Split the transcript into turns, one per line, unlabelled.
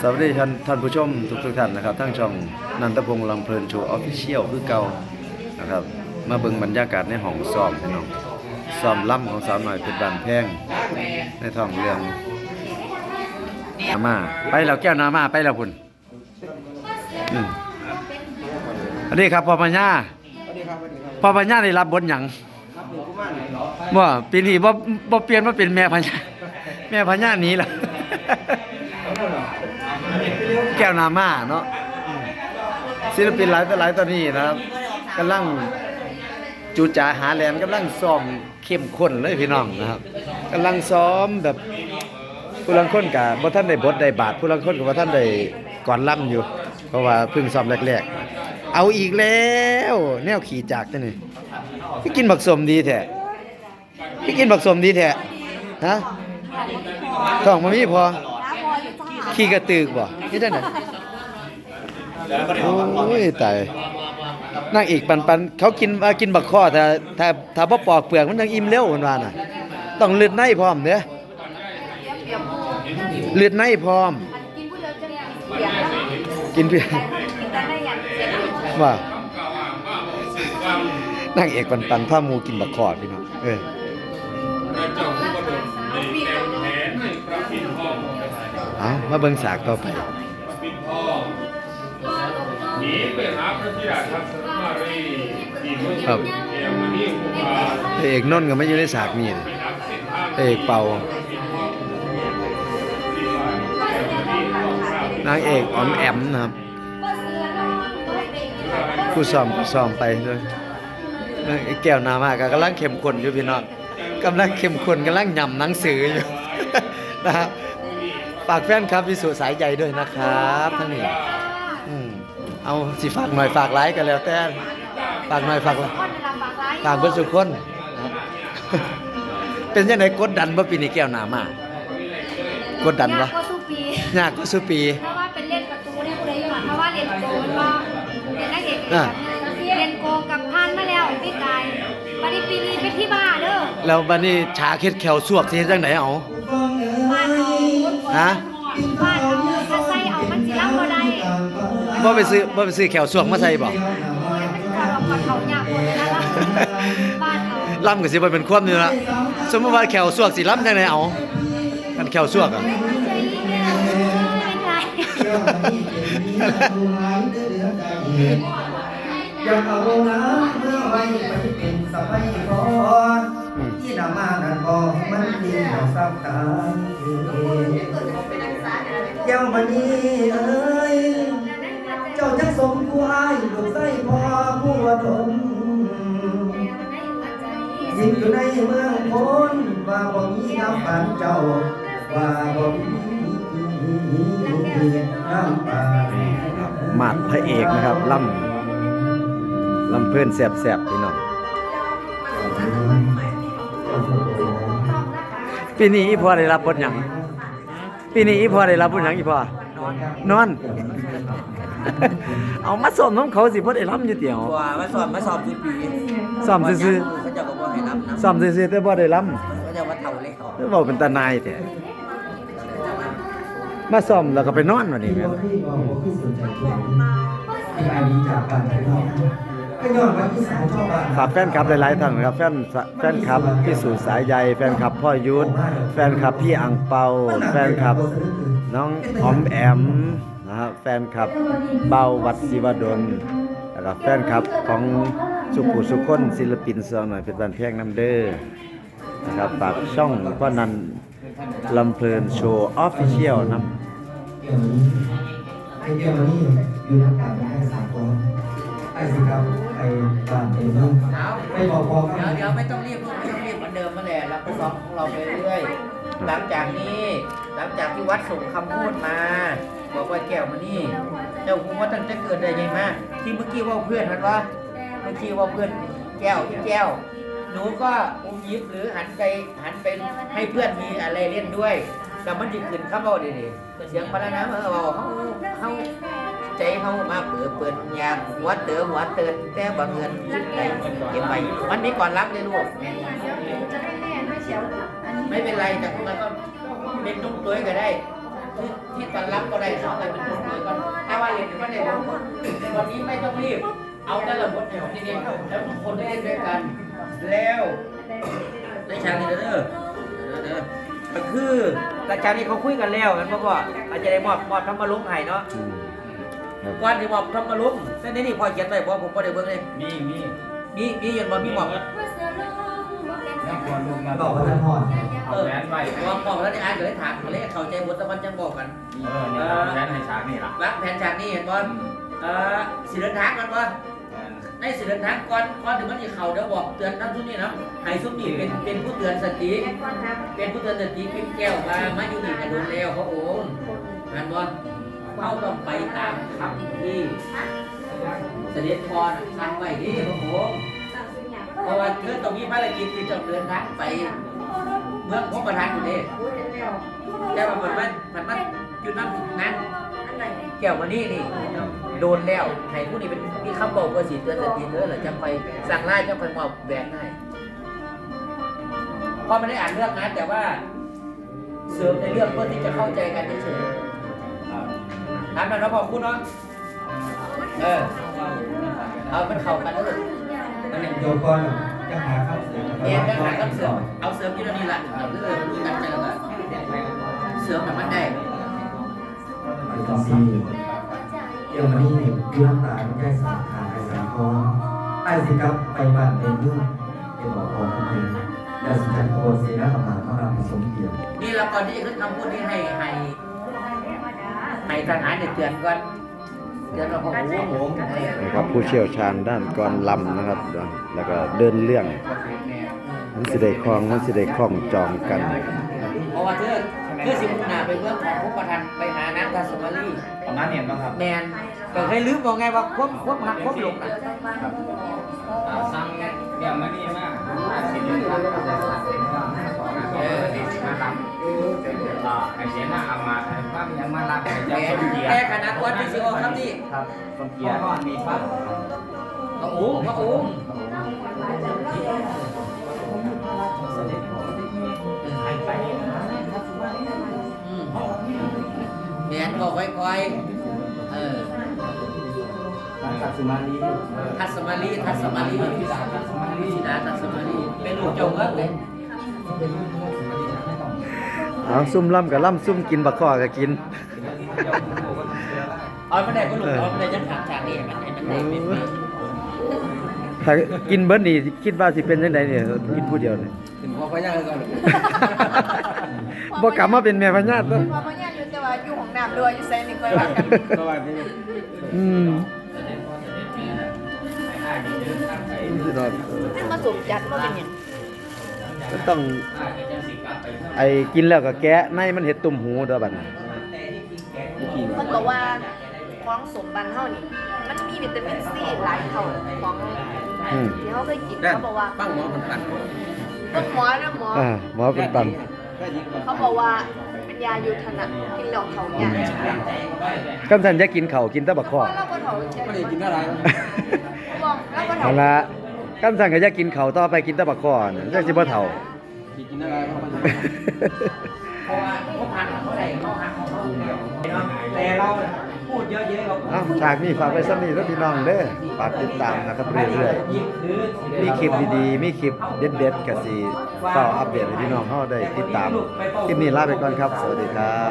สวัสดีท่านท่านผู้ชมทุกทุกๆท่านนะครับทั้งช่องนันทพงษ์ลำเพลินโชว์ออฟฟิเชียลคือเก่านะครับมาเบิ่งบรรยากาศในห้องซ้อมพี่น้องซ้อมล่ำของสาวหน่อยเพชรบานแพงในท้องเรื่องนามาไปแล้วแก้วนามาไปแล้วพุ่นอืมสวัสดีครับพ่อปัญญา
สวัสดีครับสวัสดีครับ
พ่อปัญญาได้รับบทหยัง
ครับหนึ่งกุมารเหรอ
บ่ปีนี้บ่บ่เปลี่ยนมาเป็นแม่ปัญญาแม่ปัญญาหนีล่ะ แก้วนามาเนาะอืมศิลปินหลายต่อหลายตอนนี้นะครับกำลังจูจ่าหาแลนกำลังซ้อมเข้มข้นเลยพี่น้องนะครับกำลังซ้อมแบบผู้ลังคนกับบ่ท่านได้บทได้บาทผู้ลังคนกับบ่ท่านได้ก่อนล่ำอยู่ เพราะว่าเพิ่งซ้อมแรกๆ เอาอีกแล้ว แนวขี่จากจังนี่พี่กินบักสมดีแท้พี่กินบักสมดีแท้ฮะท้องมันมีพอ ขี่กระตือกบ่นี่ได้ไหนโอ้ยตายนางเอกปันปันเขากินว่ากินบักข้อถ้าถ้าถ้าบ่ปอกเปลือกมันยังอิ่มเร็วเพิ่นว่าน่ะ ต้องเลือดในพร้อมเด้อเลือดในพร้อม
กินผู้เดียวจะเสีย
กินเพียง
กินแต่ได้อย่างเสีย
ว่านางเอกปันปันพามูกินบักข้อพี่น้องเออ เอามาเบิ่งสากต่อไป
หนีไปหาพระธิดาทัศมารีที่เมือง
ครับ
เอียงมานี่อุปา
พระเอกนนท์ก็ไม่อยู่ในสากนี่
ไปนับเส้นทาง
พระเอกเป่านางเอกออมแอมนะครับ ผู้ซ้อมก็ซ้อมไปด้วยนางเอกแก้วหนามากกำลังเข้มข้นอยู่พี่น้องกำลังเข้มข้นกำลังย่ำหนังสืออยู่ นะครับ ฝากแฟนครับพิสุสายใยด้วยนะครับทั้งนี้อืมเอาสิฝากหน่อยฝากไลค์กันแล้วแต่ฝากหน่อยฝากไลค์
คนเวลาฝากไลน์
ฝากเพื่อนสุกคนนะครับเป็นยังไงกดดันบ่ปีนี้แก้วหนามากกดดัน
ยา
บ่
กกว่าสู้ปี
ยากก็สุปี
เพราะว่าเป็นเล่นประตูได้ผู้ใดอยู่หลังเพราะว่าเรียนโกมันว่าเรียนนักเอก
อะ
เรียนโกกับพานมาแล้วพี่กายวันนี้ปีนี้เป็นที่บ้าเด้อ
แล้วบัดนี้ฉาเค็ดแขวสวกสิเฮ็ดจังไดเอา
บ้านเอา
ฮะ
บ้านเอาถ้าใส่เอามันสิรับบ่ได้
บ่ไปซื้อบ่ไปซื้อแขวสวกมาใส่บ่
โอ้ยมันจะเอากอดเขายากหมดเลยนะล่ะบ้านเอา
ล่ำก็สิบ่เป็นความนี่ละสมมุติว่าแขวสวกสิล่ำจังไดเอากันแขวสวกอะ
ไม่เป็นไร
อยากเอาน้ำเมื่อไว้ไปเป็นสะพายพอที่ นำมานั่นพอมันดีเราทราบกันเจ้ามันนี้เอ้ยเจ้าจังสมผู้อายลูกไส้พอผู้วดมยินอยู่ในเมืองพ้นว่าบ่มีน้ำปานเจ้า ว่าบ่มีน้ำปาน
มาดพระเอกนะครับล่ำล่ำเพิ่นแซ่บๆพี่น้อง ปีนี้อีพ่อได้รับบทหยังปีนี้อีพ่อได้รับบทหยังอีพ่อนอน เอามาสอมน้องเขาสิพ่อได้ล่ำอยู่เตียว
ว่ามาสอบมาสอบทุกปี
ซ้อมซื่อ
เขาจะบอกว่าให้รับนะ
ซ้อมซื่อๆแต่บ่ได้ล่ำ
เขาจะว่าเท่าเล็กเขา
เว้าเป็นตาหนายแท้มาซ้อมแล้วก็ไปนอนวันนี้แม่น
ที่บอ กว่าที่สนใจทุกอย่างที่อันนี้จากบ้านของเราก็ย้อนว่าที่สาวชอบบ้าน
ฝากแฟนคลับหลายๆท่านครับ แฟนแฟนคลับพี่สุสายใยแฟนคลับพ่อยุทธแฟนคลับพี่อังเปา แฟนคลับน้องออมแอมนะครับแฟนคลับเบาวัดศิวดลแล้วก็แฟนคลับของสุขุสุคนศิลปินเสืองหน่อยเป็นบันเพียงน้ำเด้อนะครับฝากช่องพ่อนันลำเพลินโชว์ออฟฟิเชียลนะ
ไอ้เกี่ยวนี้อยู่นักการได้สามคนไอ้สิครับ ไอ้บ้านไอ้นุ่งไอ้บอกบอก
เดี๋ยวเดี๋ยวไม่ต้องรีบลูกไม่ต้องรีบเหมือนเดิมมาแหละเราก็ซ้อมของเราไปเรื่อยหลังจากนี้ หลังจากที่วัดส่งคำพูดมา บอกว่าแก้วมานี่ เจ้าคุณว่าตั้งแต่เกิดได้ไงมาที่เมื่อกี้ว่าเพื่อนมันว่าเมื่อกี้ว่าเพื่อนแก้วพี่แก้วหนูก็อุ้มยิบหรือหันไปหันไปให้เพื่อนมีอะไรเล่นด้วยแต่มันจะขึ้นครับเอาดิดิเสียงพลังน้ำเออบอกเขาเขาใจ เขามาเปิดเปิดยางหัวเต๋อหัวเตือนแต่บางเงินคิดไปเก็บไปมันมีก่อนรับเลยลูก
จะได้แน่ไม่เฉียวอันนี้
ไม่เป็นไรแต่มันก็เป็นตุ้งตัวก็ได้คือที่ตอนรับก็ได้เขาไปเป็นคนคุยก่อนถ้าว่าเรียนก็ได้วันนี้ไม่ต้องรีบ เอาแต่ละบทเนี่ยทีนี้แล้วทุกคนได้เล่นด้วยกัน แล้วในฉากนี้เด้อเด้อก็คือหลังจากนี้เขาคุยกันแล้วกันพ่ออาจจะได้มอบมอบธรรมลุงให้เนาะ
อืม ครับ
ก่อนที่มอบธรรมลุงเส้นนี้นี่พอเขียนไว้เพราะผมบ่ได้เบิ่งเลย
มีมี
มีมีอยู่บ่มีมอบ
นักบอลลงมา
บอกว่าท่านพร
เอาแหวนไว้
มอบมอบแล้วได้อ่านก็เลยถามก็เลยเข้าใจบทตะวันจังบอกกัน
เออนี่เอาแหวนให้ฉากนี่ล่ะ
วางแผนฉากนี้เห็นบ่เอ่อสิเดินทางกันบ่ในสิเดินทางก่อนก่อนถึงมันสิเข้าเดี๋ยวบอกเตือนท่านทุกนี่เนาะให้ทุกนี่เป็นเป็นผู้เตือนสติ เป็นผู้เตือนสติเป็นแก้วมามาอยู่นี่กันโดนแล้วพระองค์นั่นบ่ เข้าต้องไปตามคำที่เสด็จพรสั่งไว้ที่พระองค์เพราะว่าเธอต้องมีภารกิจที่จะเดินทางไปเมืองพระประธานอยู่เด้แต่ว่ามันมันมันมันอยู่นั่นนั้นแก้วมานี่นี่โดนแล้วให้ผู้นี้เป็นมีคำบอกว่าสิเตือนสติเธอหรือจะไปสั่งไล่จะไปมอบแหวนให้พอไม่ได้อ่านเรื่องนะแต่ว่าเสริมในเรื่องเพื่อที่จะเข้าใจกันเฉย ๆถามหน่อยนะพ่อคุณเนาะเออ เอามันเข้ากันเลยมันเนี่ย
โยนก่อนจะหาข้าวเสือ
เรียนเรื่องหาคำเสริมเอาเสริมที่เรานี่แหละเอาเรื่องรู้กันใจแล้วก็เสริมแบบมันได้
ไปต่อซีเดี๋ยววันนี้ดูน้ำตาไม่ได้สาขาไปสามคอไอ้สิครับไปบ้านเป็นลูกเดี๋ยวบอกพอคุณเองแล้วสุดท้ายโคเสียหน้าประมาณมาเราผสมเกี่ยว
นี่เราก่อนที่จะขึ้นคำพูดนี้ให้ให้ให้ ทหารเนี่ยเตือนก่อนเตือนเราพอหูโหง
นะครับผู้เชี่ยวชาญด้านกรลำนะครับ แล้วก็เดินเรื่อง มันสิได้คลองมันสิได้คล้องจองกัน
เพราะว่าเธอเธอสิมุนาไปเมืองของพวกประธานไปหานางทัศมารี
ประมาณเนี่ยบ้างครับ
แมนก็เคยลืมบอกไงว่าควบควบหักควบหลงนะ
อ่าสั่งเนี่ยมานี่มากสิเดือนเออดีมาทำ อ่าให้เสียหน้าอามาให้ป้ามียังมาลักให้
แม
เจ้านคนเกีย
แต่
ร์
คณะวันที่สิออกครับนี่
ครับคนเกียร์มีปั๊บ
พระอุ้มพระอุ้มอืมแมนบอกไว้คอยเออ
ตัดสุมาลี
ทัศมารีทัศมารีทัศมารีทัศมารีเป็นหลูกเจ้าเมืองเลย
เอาซุ่มล่ำกับล่ำซุ่มกินบักข้อก็กิน
เอาไม่ได้ก็ลูกเอาไม่ได้จะถามฉากนี้ให้มันให้มันได้เป็นเป็น
ถ้ากินเบิดนี่คิดว่าสิเป็นจังไดเนี่ยกินผู้เดียวนี่
ถึงพอพยังก่อน
บ่กลับมาเป็นแม่พญาต้
พอพญาอยู่แต่ว่าอยู่ของน้ำด้วยอยู่ไซนี่ก็รักกัน
อืมสิดอก
นั่นมาสมจัดว่าเป็นหยัง
มันต้อง ไอ้กินแล้วก็แกะในมันเห็ดตุ่มหูเด้อบัดนี้
มันบอกว่าของสมบันเฮานี่มันมีวิตามินซีหลายเท่าของ
อืม
ที่เขาเคยกินเขาบอกว่า
ปั้งหมอมันปั้ง
ต้นหมอนะหมอ
อ่าหมอเป็นปัน
เขาบอกว่าเป็นยายุทธนะกินแล้วเขาเนี่ย
กำสันจะกินข้าวกินแต่บักข้อ
เราบ่เฒ่าใช่
ไม่ได้กินอะไร
บอกเราบ่
เอา
เฒ่า
ละกำสันก็จะกินข้าวต่อไปกินแต่บักข้อน่ะจักสิบ่เฒ่า
กินอะไรเพราะว่าเขาทานเขาได้เขาหักของเขาเดียวแต่เราพูดเยอะๆเรา
เอ้าฉากนี้ฝากไว้ซ้ำนี้แล้วพี่น้องเด้อฝากติดตามนะครับเรื่อยๆมีคลิปดีๆ มีคลิปเด็ดๆก็สิเฝ้าอัปเดตให้พี่น้องเฮาได้ติดตามคลิปนี้ลาไปก่อนครับ สวัสดีครับ